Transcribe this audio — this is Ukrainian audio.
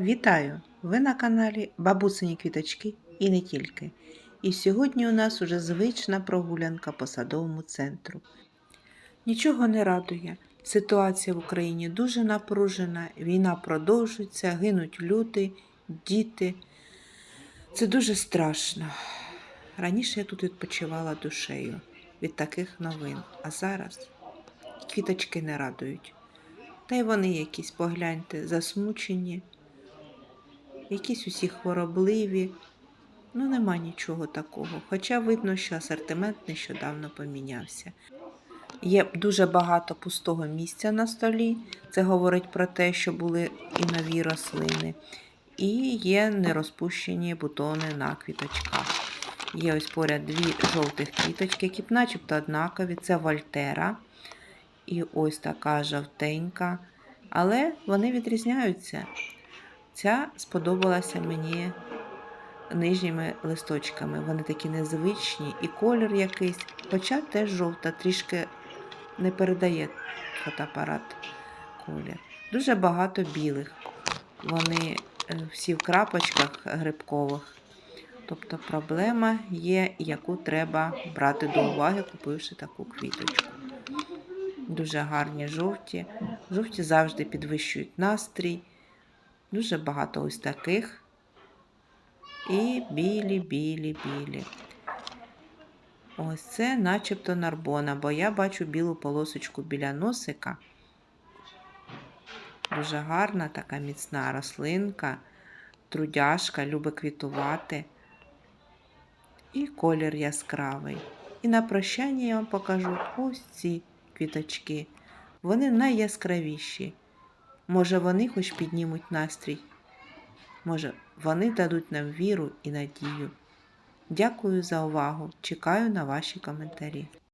Вітаю! Ви на каналі Бабусині квіточки і не тільки. І сьогодні у нас уже звична прогулянка по садовому центру. Нічого не радує. Ситуація в Україні дуже напружена, війна продовжується, гинуть люди, діти. Це дуже страшно. Раніше я тут відпочивала душею від таких новин, а зараз квіточки не радують. Та й вони якісь, погляньте, засмучені, якісь усі хворобливі. Ну, нема нічого такого. Хоча видно, що асортимент нещодавно помінявся. Є дуже багато пустого місця на столі. Це говорить про те, що були і нові рослини, і є нерозпущені бутони на квіточках. Є ось поряд дві жовтих квіточки, які б начебто однакові. Це Вольтера. І ось така жовтенька. Але вони відрізняються. Ця сподобалася мені нижніми листочками. Вони такі незвичні, і колір якийсь, хоча теж жовта, трішки не передає фотоапарат колір. Дуже багато білих. Вони е, всі в крапочках грибкових. Тобто проблема є, яку треба брати до уваги, купивши таку квіточку. Дуже гарні жовті. Жовті завжди підвищують настрій. Дуже багато ось таких. І білі, білі, білі. Ось це начебто нарбона, бо я бачу білу полосочку біля носика. Дуже гарна така міцна рослинка, трудяшка, любить квітувати. І колір яскравий. І на прощання я вам покажу ось ці квіточки. Вони найяскравіші. Може, вони хоч піднімуть настрій. Може, вони дадуть нам віру і надію. Дякую за увагу. Чекаю на ваші коментарі.